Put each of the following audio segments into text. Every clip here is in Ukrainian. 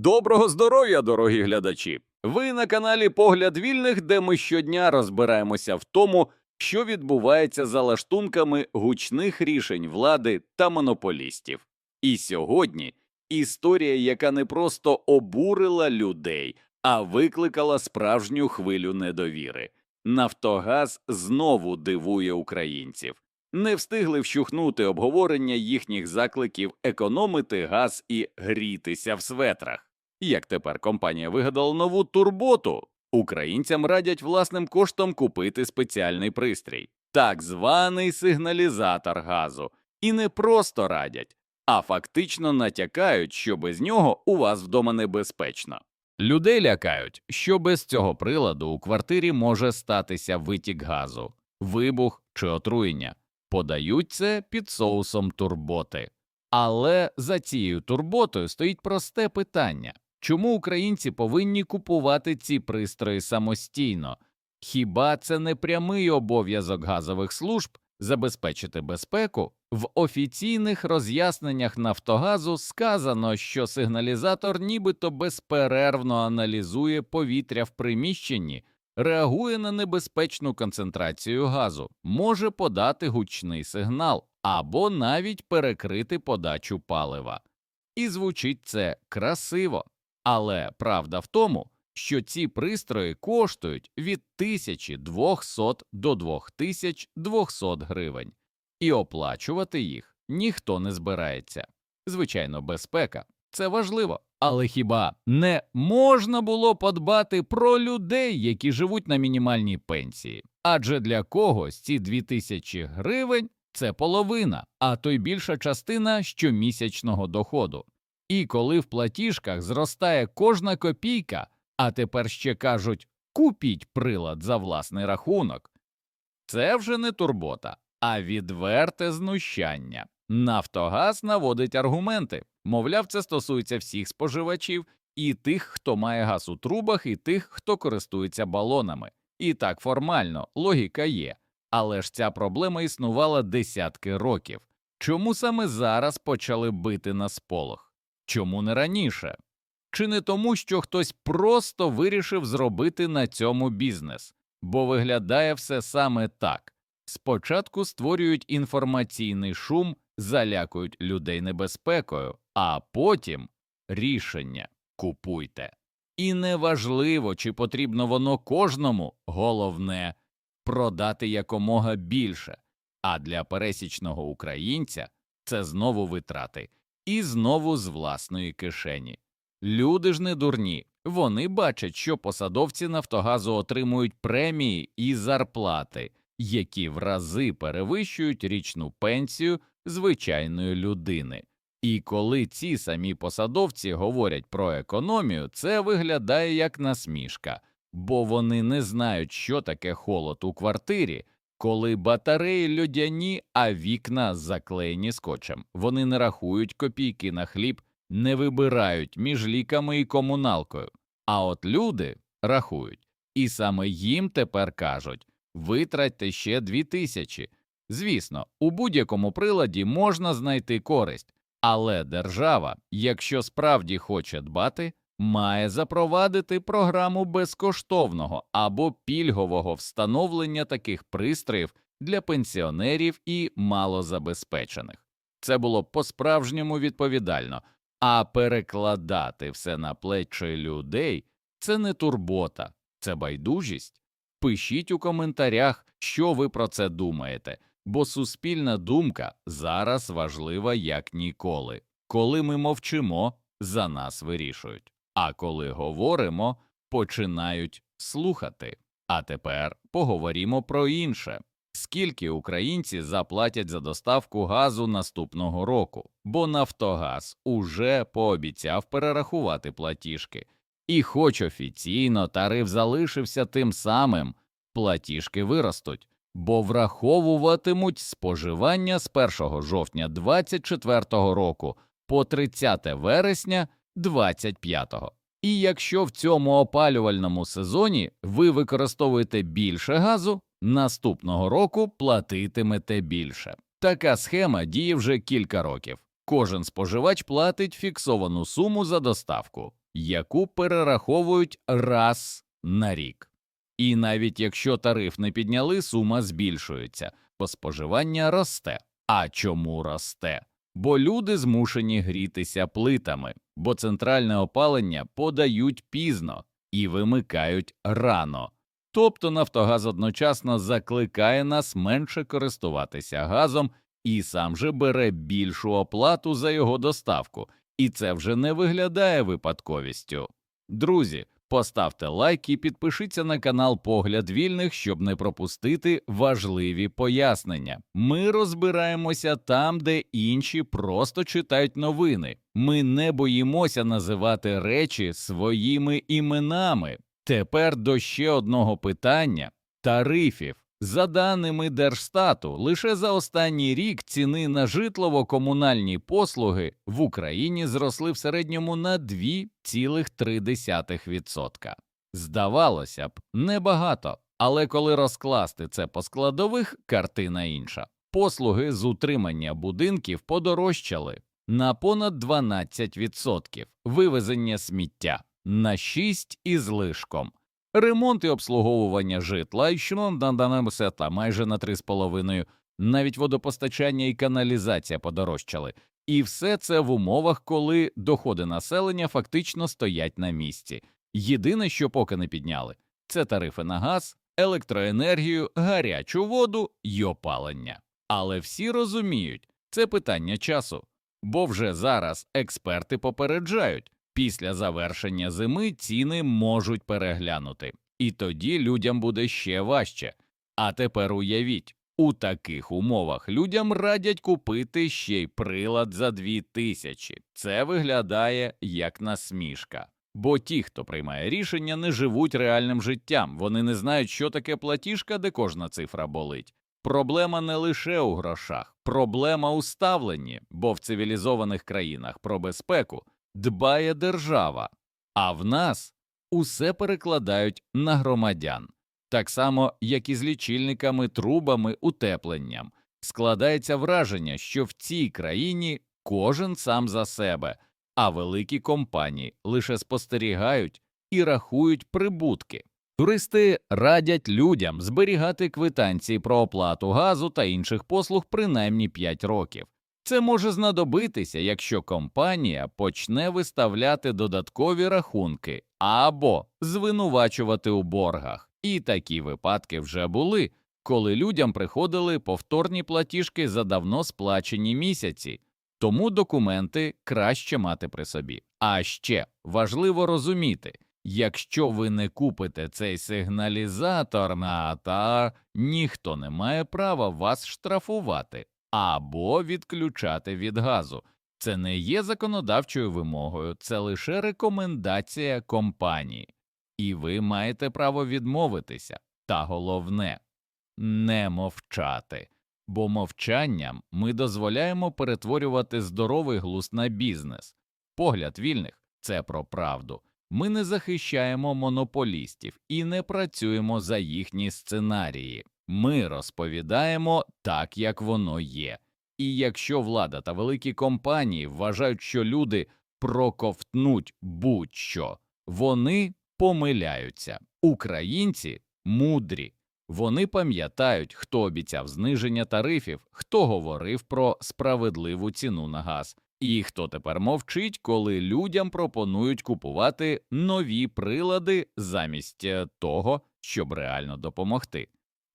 Доброго здоров'я, дорогі глядачі! Ви на каналі Погляд Вільних, де ми щодня розбираємося в тому, що відбувається за лаштунками гучних рішень влади та монополістів. І сьогодні історія, яка не просто обурила людей, а викликала справжню хвилю недовіри. Нафтогаз знову дивує українців. Не встигли вщухнути обговорення їхніх закликів економити газ і грітися в светрах. Як тепер компанія вигадала нову турботу? Українцям радять власним коштом купити спеціальний пристрій, так званий сигналізатор газу, і не просто радять, а фактично натякають, що без нього у вас вдома небезпечно. Людей лякають, що без цього приладу у квартирі може статися витік газу, вибух чи отруєння. Подають це під соусом турботи. Але за цією турботою стоїть просте питання чому українці повинні купувати ці пристрої самостійно? Хіба це не прямий обов'язок газових служб забезпечити безпеку? В офіційних роз'ясненнях Нафтогазу сказано, що сигналізатор нібито безперервно аналізує повітря в приміщенні, реагує на небезпечну концентрацію газу, може подати гучний сигнал або навіть перекрити подачу палива. І звучить це красиво. Але правда в тому, що ці пристрої коштують від 1200 до 2200 гривень, і оплачувати їх ніхто не збирається. Звичайно, безпека це важливо, але хіба не можна було подбати про людей, які живуть на мінімальній пенсії? Адже для когось ці 2000 гривень це половина, а то й більша частина щомісячного доходу. І коли в платіжках зростає кожна копійка, а тепер ще кажуть купіть прилад за власний рахунок, це вже не турбота, а відверте знущання. Нафтогаз наводить аргументи, мовляв, це стосується всіх споживачів, і тих, хто має газ у трубах, і тих, хто користується балонами. І так формально, логіка є. Але ж ця проблема існувала десятки років. Чому саме зараз почали бити на сполох? Чому не раніше? Чи не тому, що хтось просто вирішив зробити на цьому бізнес, бо виглядає все саме так. Спочатку створюють інформаційний шум, залякують людей небезпекою, а потім рішення купуйте. І неважливо, чи потрібно воно кожному, головне продати якомога більше. А для пересічного українця це знову витрати і знову з власної кишені. Люди ж не дурні, вони бачать, що посадовці Нафтогазу отримують премії і зарплати, які в рази перевищують річну пенсію звичайної людини. І коли ці самі посадовці говорять про економію, це виглядає як насмішка, бо вони не знають, що таке холод у квартирі, коли батареї льодяні, а вікна заклеєні скотчем. Вони не рахують копійки на хліб, не вибирають між ліками і комуналкою. А от люди рахують, і саме їм тепер кажуть витратьте ще дві тисячі. Звісно, у будь-якому приладі можна знайти користь, але держава, якщо справді хоче дбати, має запровадити програму безкоштовного або пільгового встановлення таких пристроїв для пенсіонерів і малозабезпечених. Це було по-справжньому відповідально, а перекладати все на плечі людей це не турбота, це байдужість. Пишіть у коментарях, що ви про це думаєте, бо суспільна думка зараз важлива як ніколи. Коли ми мовчимо, за нас вирішують, а коли говоримо, починають слухати. А тепер поговоримо про інше. Скільки українці заплатять за доставку газу наступного року, бо Нафтогаз уже пообіцяв перерахувати платіжки. І хоч офіційно тариф залишився тим самим, платіжки виростуть, бо враховуватимуть споживання з 1 жовтня 2024 року по 30 вересня 2025. І якщо в цьому опалювальному сезоні ви використовуєте більше газу, наступного року платитимете більше. Така схема діє вже кілька років. Кожен споживач платить фіксовану суму за доставку, яку перераховують раз на рік. І навіть якщо тариф не підняли, сума збільшується, бо споживання росте. А чому росте? Бо люди змушені грітися плитами, бо центральне опалення подають пізно і вимикають рано. Тобто Нафтогаз одночасно закликає нас менше користуватися газом і сам же бере більшу оплату за його доставку, і це вже не виглядає випадковістю. Друзі, поставте лайк і підпишіться на канал Погляд Вільних, щоб не пропустити важливі пояснення. Ми розбираємося там, де інші просто читають новини. Ми не боїмося називати речі своїми іменами. Тепер до ще одного питання тарифів. За даними Держстату, лише за останній рік ціни на житлово-комунальні послуги в Україні зросли в середньому на 2,3%. Здавалося б, небагато, але коли розкласти це по складових, картина інша. Послуги з утримання будинків подорожчали на понад 12%, вивезення сміття на 6 із лишком. Ремонт і обслуговування житла йшло на даному сета майже на 3,5, навіть водопостачання і каналізація подорожчали. І все це в умовах, коли доходи населення фактично стоять на місці. Єдине, що поки не підняли, це тарифи на газ, електроенергію, гарячу воду й опалення. Але всі розуміють, це питання часу, бо вже зараз експерти попереджають, після завершення зими ціни можуть переглянути, і тоді людям буде ще важче. А тепер уявіть, у таких умовах людям радять купити ще й прилад за дві тисячі. Це виглядає як насмішка. Бо ті, хто приймає рішення, не живуть реальним життям, вони не знають, що таке платіжка, де кожна цифра болить. Проблема не лише у грошах, проблема у ставленні, бо в цивілізованих країнах про безпеку дбає держава, а в нас усе перекладають на громадян, так само, як і з лічильниками, трубами, утепленням. Складається враження, що в цій країні кожен сам за себе, а великі компанії лише спостерігають і рахують прибутки. Туристи радять людям зберігати квитанції про оплату газу та інших послуг принаймні 5 років. Це може знадобитися, якщо компанія почне виставляти додаткові рахунки або звинувачувати у боргах. І такі випадки вже були, коли людям приходили повторні платіжки за давно сплачені місяці, тому документи краще мати при собі. А ще важливо розуміти, якщо ви не купите цей сигналізатор на АТА, ніхто не має права вас штрафувати або відключати від газу. Це не є законодавчою вимогою, це лише рекомендація компанії, і ви маєте право відмовитися. Та головне не мовчати, бо мовчанням ми дозволяємо перетворювати здоровий глузд на бізнес. Погляд вільних це про правду. Ми не захищаємо монополістів і не працюємо за їхні сценарії. Ми розповідаємо так, як воно є. І якщо влада та великі компанії вважають, що люди проковтнуть будь-що, вони помиляються. Українці мудрі. Вони пам'ятають, хто обіцяв зниження тарифів, хто говорив про справедливу ціну на газ, і хто тепер мовчить, коли людям пропонують купувати нові прилади замість е, того, щоб реально допомогти.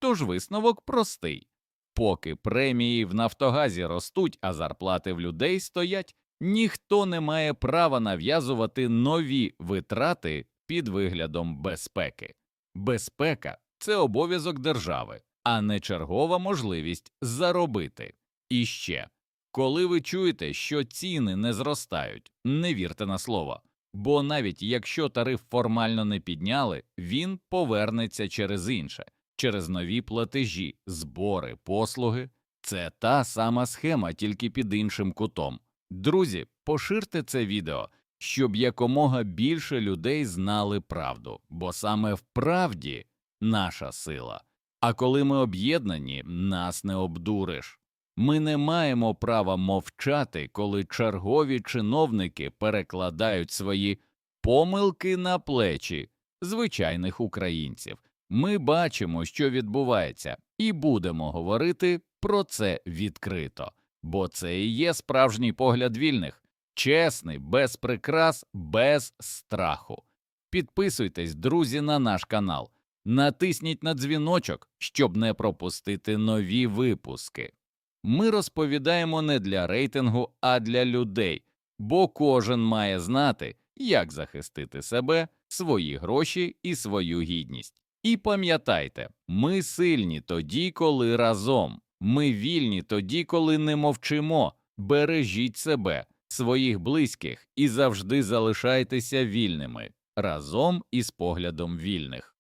Тож висновок простий поки премії в Нафтогазі ростуть, а зарплати в людей стоять, ніхто не має права нав'язувати нові витрати під виглядом безпеки. Безпека це обов'язок держави, а не чергова можливість заробити. І ще коли ви чуєте, що ціни не зростають, не вірте на слово. Бо навіть якщо тариф формально не підняли, він повернеться через інше через нові платежі, збори, послуги. Це та сама схема, тільки під іншим кутом. Друзі, поширте це відео, щоб якомога більше людей знали правду, бо саме в правді наша сила. А коли ми об'єднані, нас не обдуриш. Ми не маємо права мовчати, коли чергові чиновники перекладають свої помилки на плечі звичайних українців. Ми бачимо, що відбувається, і будемо говорити про це відкрито, бо це і є справжній погляд вільних, чесний, без прикрас, без страху. Підписуйтесь, друзі, на наш канал, натисніть на дзвіночок, щоб не пропустити нові випуски. Ми розповідаємо не для рейтингу, а для людей, бо кожен має знати, як захистити себе, свої гроші і свою гідність. І пам'ятайте, ми сильні тоді, коли разом, ми вільні тоді, коли не мовчимо. Бережіть себе, своїх близьких і завжди залишайтеся вільними разом із поглядом вільних.